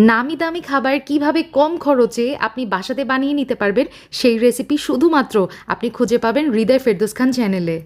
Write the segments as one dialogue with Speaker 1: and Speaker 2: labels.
Speaker 1: নামি দামি খাবার কীভাবে কম খরচে আপনি বাসাতে বানিয়ে নিতে পারবেন সেই রেসিপি শুধুমাত্র আপনি খুঁজে পাবেন হৃদয় ফেরদোস খান চ্যানেলে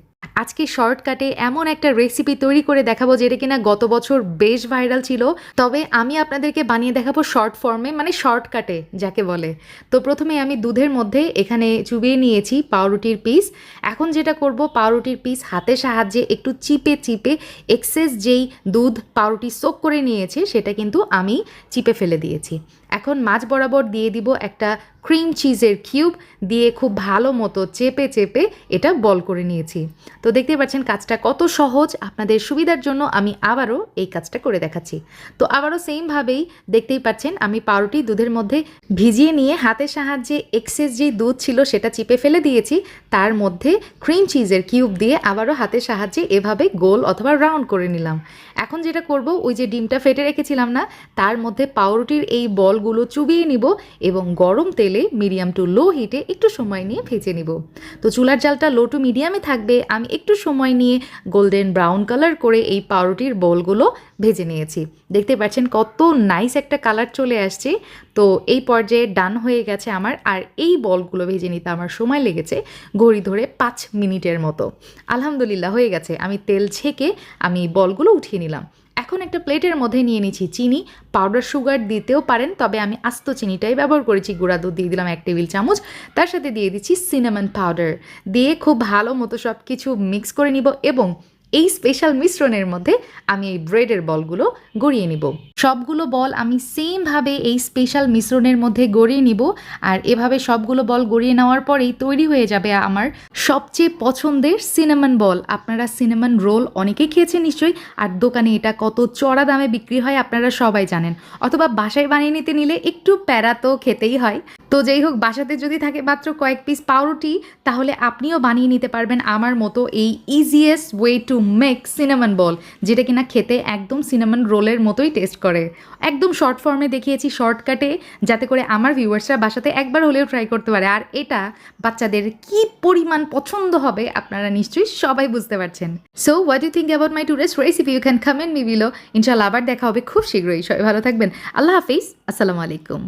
Speaker 1: আজকে শর্টকাটে এমন একটা রেসিপি তৈরি করে দেখাবো যেটা কিনা গত বছর বেশ ভাইরাল ছিল। তবে আমি আপনাদেরকে বানিয়ে দেখাবো শর্ট ফর্মে মানে শর্টকাটে যাকে বলে। তো প্রথমে আমি দুধের মধ্যে এখানে চুবিয়ে নিয়েছি পাউরুটির পিস এখন যেটা করব, পাউরুটির পিস হাতের সাহায্যে একটু চিপে চিপে এক্সেস যেই দুধ পাউরুটি সোক করে নিয়েছে, সেটা কিন্তু আমি চিপে ফেলে দিয়েছি। এখন মাছ বরাবর দিয়ে দিব একটা ক্রিম চিজের কিউব দিয়ে খুব ভালো মতো চেপে চেপে এটা বল করে নিয়েছি। তো দেখতে পাচ্ছেন কাজটা কত সহজ। আপনাদের সুবিধার জন্য আমি আবারও এই কাজটা করে দেখাচ্ছি। তো আবারও সেমভাবেই দেখতেই পাচ্ছেন আমি পাউরুটি দুধের মধ্যে ভিজিয়ে নিয়ে হাতের সাহায্যে এক্সেস যেই দুধ ছিল সেটা চিপে ফেলে দিয়েছি। তার মধ্যে ক্রিম চিজের কিউব দিয়ে আবারও হাতের সাহায্যে এভাবে গোল অথবা রাউন্ড করে নিলাম। এখন যেটা করব, ওই যে ডিমটা ফেটে রেখেছিলাম না, তার মধ্যে পাউরুটির এই বলগুলো চুবিয়ে নিব এবং গরম তেলে মিডিয়াম টু লো হিটে একটু সময় নিয়ে ভেজে নিব। তো চুলার জালটা লো টু মিডিয়ামে থাকবে। আমি একটু সময় নিয়ে গোল্ডেন ব্রাউন কালার করে এই পাউরুটির বলগুলো ভেজে নিয়েছি। দেখতে পাচ্ছেন কত নাইস একটা কালার চলে আসছে। তো এই পর্যায়ে ডান হয়ে গেছে আমার। আর এই বলগুলো ভেজে নিতে আমার সময় লেগেছে ঘড়ি ধরে পাঁচ মিনিটের মতো। আলহামদুলিল্লাহ, হয়ে গেছে। আমি তেল ছেঁকে আমি বলগুলো উঠিয়ে নিলাম। এখন একটা প্লেটের মধ্যে নিয়ে নিচ্ছি চিনি পাউডার সুগার দিতেও পারেন, তবে আমি আস্ত চিনিটাই ব্যবহার করেছি, গুঁড়া দুধ দিয়ে দিলাম এক টেবিল চামচ, তার সাথে দিয়ে দিচ্ছি সিনামন পাউডার দিয়ে খুব ভালো মতো সব কিছু মিক্স করে নিব এবং এই স্পেশাল মিশ্রণের মধ্যে আমি এই ব্রেডের বলগুলো গড়িয়ে নিব। সবগুলো বল আমি সেমভাবে এই স্পেশাল মিশ্রণের মধ্যে গড়িয়ে নিব আর এভাবে সবগুলো বল গড়িয়ে নেওয়ার পরেই তৈরি হয়ে যাবে আমার সবচেয়ে পছন্দের সিনেমন বল। আপনারা সিনেমন রোল অনেকেই খেয়েছেন নিশ্চয়ই আর দোকানে এটা কত চড়া দামে বিক্রি হয় আপনারা সবাই জানেন। অথবা বাসায় বানিয়ে নিতে নিলে একটু প্যারা তো খেতেই হয়। তো যেই হোক, বাসাতে যদি থাকে মাত্র কয়েক পিস পাউরুটি, তাহলে আপনিও বানিয়ে নিতে পারবেন আমার মতো এই easiest way to make cinnamon ball যেটা কিনা খেতে একদম সিনেমন রোলের মতোই টেস্ট করে। একদম শর্ট ফর্মে দেখিয়েছি শর্টকাটে যাতে করে আমার ভিউয়ার্সরা বাসাতে একবার হলেও ট্রাই করতে পারে। আর এটা বাচ্চাদের কি পরিমাণ পছন্দ হবে, আপনারা নিশ্চয়ই সবাই বুঝতে পারছেন। So what you think about my today's recipe you can comment me below ইনশাল্লাহ আবার দেখা হবে খুব শীঘ্রই। সবাই ভালো থাকবেন। আল্লাহ হাফিজ। আসসালামু আলাইকুম।